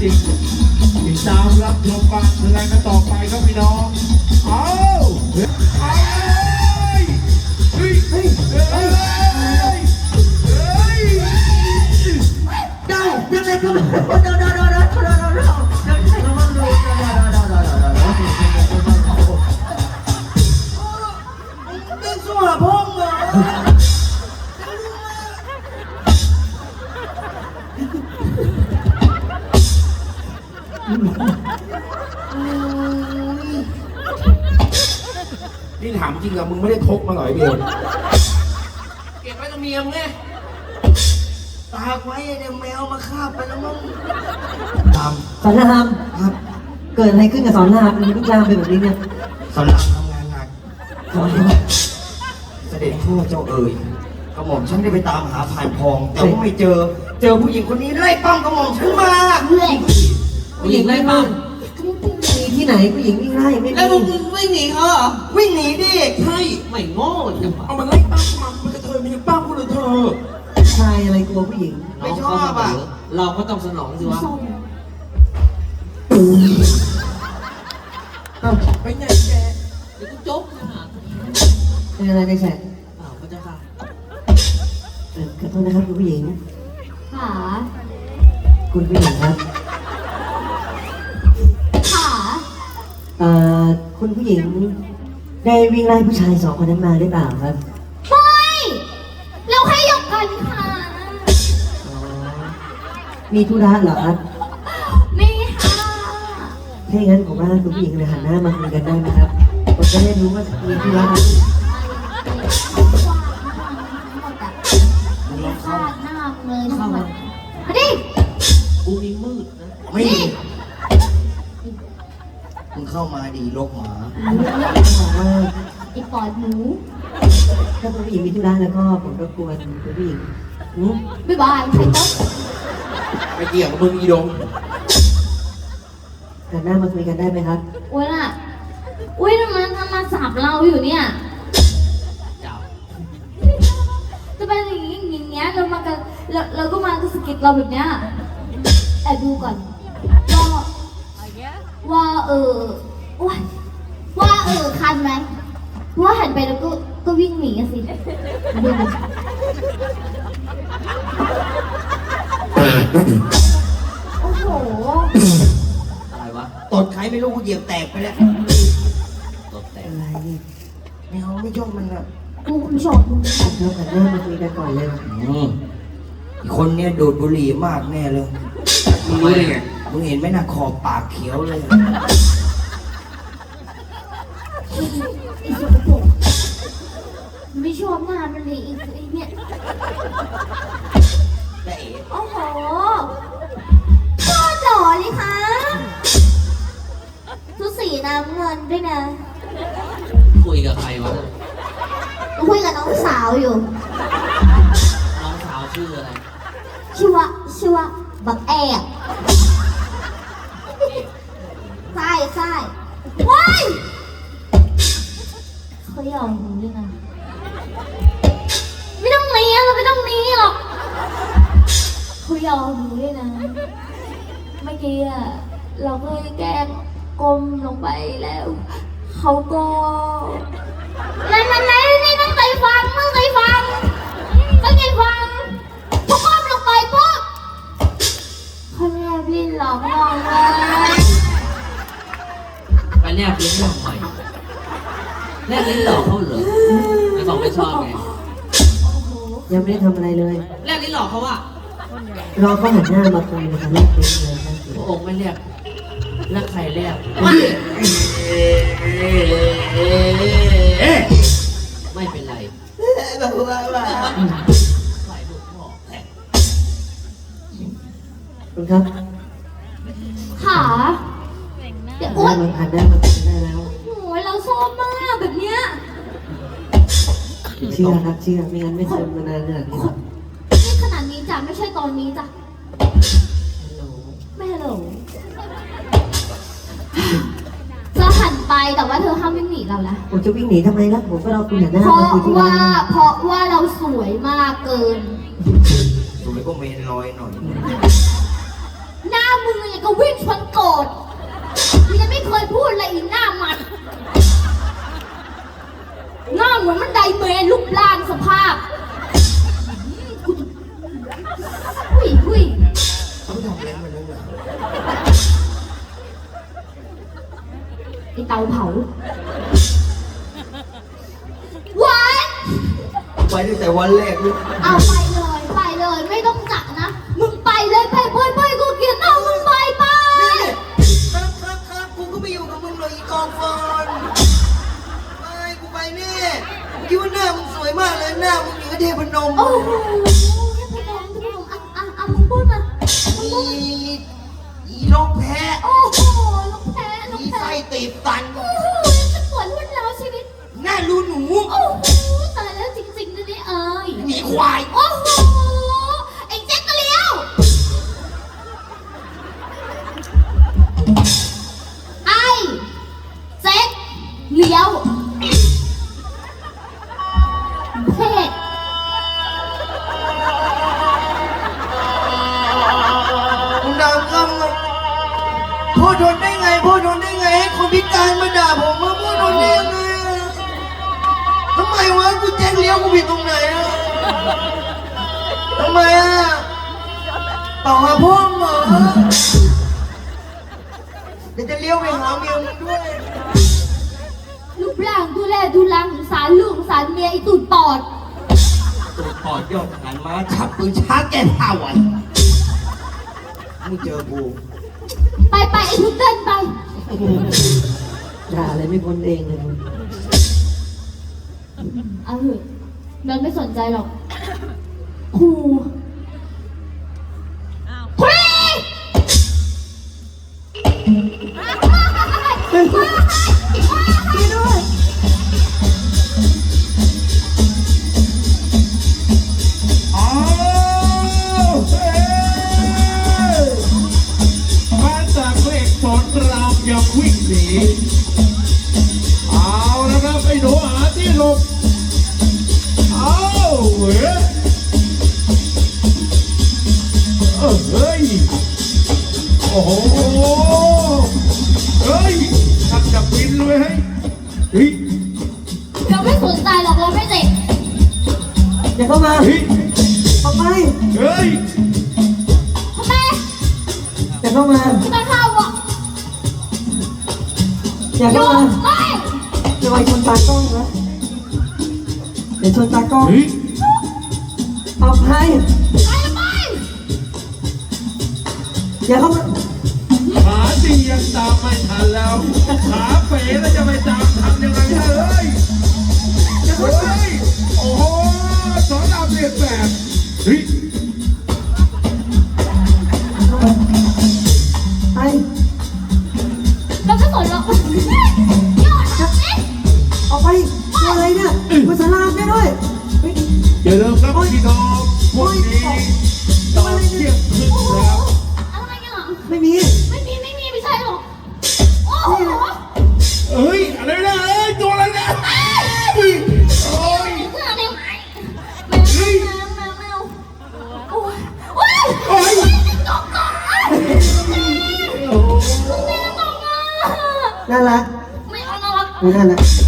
จิตติดตามรับชมการแสดงกันต่อไปครับพี่น้อง เอาเอาเลยเฮ้ยเฮ้ยเฮ้ยเฮ้ยเฮ้ยเด้ยังไงก็ไม่เดาเดาเดา นี่ถามจริงอะมึงไม่ได้ทกมาหน่อยเดียวเก็บไว้กับเมียมึงไงตากไว้เดี๋ยวแมวมาคาบไปแล้วมั้งตามสอนรามครับ เกิดอะไรขึ้นกับสอนรามมันลุกลามไปแบบนี้เนี่ยสอนรามทำงานหนักสอนรามเสด็จพ่อเจ้าเอ๋ยกระหม่อมฉันได้ไปตามหาผ่านทอง แต่ว่าไม่เจอ เจอผู้หญิงคนนี้ไล่ปั้มกระหม่อมฉันมาผู้หญิงไล่บ้างมี ที่ไหนผู้หญิงวิ่งไล่ไม่แล้วมึงมีไม่หนีเขาเหรอวิ่งหนีดิใช่ไม่โง่จังหวะเอามันไล่ปั้มมามันกระเทยมันยังปั้มกูเลยเธอชายอะไรกลัวผู้หญิงไม่ชอบอะเราก็ต้องสนองสิวะเอ้าไปไหนแกเดี๋ยวกูโจ๊กนะเป็นอะไรในแฉกเปล่าพระเจ้าค่ะเอ่อขอโทษนะครับคุณผู้หญิงขาคุณผู้หญิงครับ เอ่อคุณผู้หญิงได้วิ่งไล่ผู้ชายสองคนนั้นมาหรือเปล่าครับไม่เราแค่หยอกกันค่ะ อ๋อมีธุระเหรอครับ ไม่ค่ะ ถ้าอย่างนั้นผมว่าคุณผู้หญิงเลยหันหน้ามาคุยกันได้ไหมครับ ผมจะได้รู้ว่ามีธุระอะไรฟาดหน้ามึงเลยทั้งหม ดมาดิกูนี่มืดนะไม่มึงเข้ามาดีลกหมาบอกว่าไอ้ปอดหมูถ้าคุณผู้หญิงมีธุระแล้วก็ผมรบกวนคุณผู้หญิงอืมบ๊ายบายใครต้องไม่เกี่ยวกับมึงอีดงหันหน้ามาคุยกันได้ไหมครับ อุ้ยน่ะ อุ้ยทำไมทำมาสับเราอยู่เนี่ยเจ้าจะเป็นอย่างนี้อย่างเงี้ยเรามากันเราเราก็มากระสะกิดเราแบบเนี้ยแอบดูก่อนว่าว่าเออ ว่าว่าเออคันไหมว่าหันไปแล้วก็ก็วิ่งหนีอะสิดูดิโอ้โห อะไรวะตดใครไม่รู้กูเหยียบแตกไปแล้วตบแต่อะไรเนี่ยไม่เอาไม่ชอบมันอะกูไม่ชอบมึงเราหันหน้ามาคุยกันก่อนเลย อืมอีกคนเนี้ยดูดบุหรี่มากแน่เลย มึงรู้ได้ไง มึงเห็นไหมน่ะขอบปากเขียวเลย ไอ้สกปรกไม่ชอบหน้ามันเลยไอ้ไอ้เนี่ยแต่เอ๋โอ้โหโคตรหล่อเลยค่ะชุดสีน้ำเงินด้วยนะ คุยกับใครวะเนี่ยคุยกับน้องสาวอยู่ น้องสาวชื่ออะไร ชื่อว่าชื่อว่าบักแอกใช่ใช่ว้าย เขายอมมึงด้วยนะไม่ต้องหนีเราไม่ต้องหนีหรอกเขายอมมึงด้วยนะ เมื่อกี้อะเราก็แกล้งก้มลงไปแล้วเขาก็นั่นนั่นนั่นนี่ตั้งใจฟังตั้งใจฟังตั้งใจฟังพอก้มลงไปปุ๊บเขาแนบลิ้นหลอกมองเลย ไปแลบลิ้นทำไม แลบลิ้นหลอกเขาเหรอไม่บอกไม่ชอบไงโอ้โหยังไม่ได้ทำอะไรเลย แลบลิ้นหลอกเขาว่ารอเขาหันหน้ามาคุยนะครับแลกลิ้นเลยครับพระองค์ไม่แลบแล้วใครแลบไม่เป็นไรแบบว่าว่าฝ่ายลูกพ่อแหละคุณครับขาเดี๋ยวหันหอ้วน้านมาหันหน้ามาคุยกันได้แล้วโอ้ยเรา ชอบมากแบบเนี้ยเชื่อครับเชื่อไม่งั้นไม่ทนมานานขนาดนี้หรอกนี่ขนาดนี้จ้ะไม่ใช่ตอนนี้จ้ะฮัลโหลไม่ฮัลโหลจะหันไปแต่ว่าเธอห้ามวิ่งหนีเรานะผมจะวิ่งหนีทำไมล่ะผมก็รอคุณหันหน้าเพราะมาคุยที่ว่าร้านเพราะว่าเราสวยมากเกิน สวยก็เมนลอยหน่อย หน้ามึงอย่างก็วิ่งชนโกรธมึงยังไม่เคยพูดอะไรอีกหน้ามัน มือนมันไดเมนรูปร่างสภาพหุยหุยเขาทำอะไรมันนั่นแหละไอเตาเผาหวานไปตั้งแต่วันแรกเลยเอาไปเลยไปเลย คิดว่าหน้ามึงสวยมากเลยหน้ามึงอย่างกับเทพนมโอ้โหพนมพนมอะอะอะมึงพูดมามึงอีพูดมาอีนกแพะโอ้โหลูกแพ้ลูกอีแพ้ไส้ตีบตัน โอ้โหจะปวดรุ่นแล้วชีวิต หน้ารูหนู โอ้โหตายแล้วจริงๆนะเนี่ยเอ้ยหมีควาย โอ้โห พ่อทนได้ไงพ่อทนได้ไงให้คนพิการมาด่าผมมาพ่อทนได้ยังไงอะทำไมวะกูแจ้งเลี้ยวกูผิดตรงไหนอะทำไมอะเปล่าหาพ่อมึงเหรอเดี๋ยวจะเลี้ยวไปหาเมียมึงด้วยรูปร่างดูแลดูแลสงสารลูกสงสารเมียไอ้ตูดปอดตัวปอดยอดหันมาฉับปืนช้าแก่ผ้าวันมึงเจอกู ไปไปไอ้พุดเดิ้ลไป ด่าอะไรไม่พ้นเองเลยมึงเอาเถอะแบงค์ไม่สนใจหรอกครู ลบเอาเฮ้ยเออเฮ้ยโอ้โหเฮ้ยทำจับบินเลยเฮ้ยเราไม่สนใจหรอกเราไม่เจ็บอย่าเข้ามาเฮ้ยออกไปเฮ้ยทำไมอย่าเข้ามาไม่เข้าอะอย่าหยุเข้าดมาไม่จะไปชนตากล้องนะ เดี๋ยวชนตากล้องเฮ้ยออกไปไปไปอย่าเข้ามาขาดียังตามไม่ทันแล้วขาเป๋แล้วจะไปตามทันยังไงเฮ้ยเฮ้ยโอ้โหสอนรามเรียนแบบ น่ารัก ไม่เอาน่ารักดูน่ารัก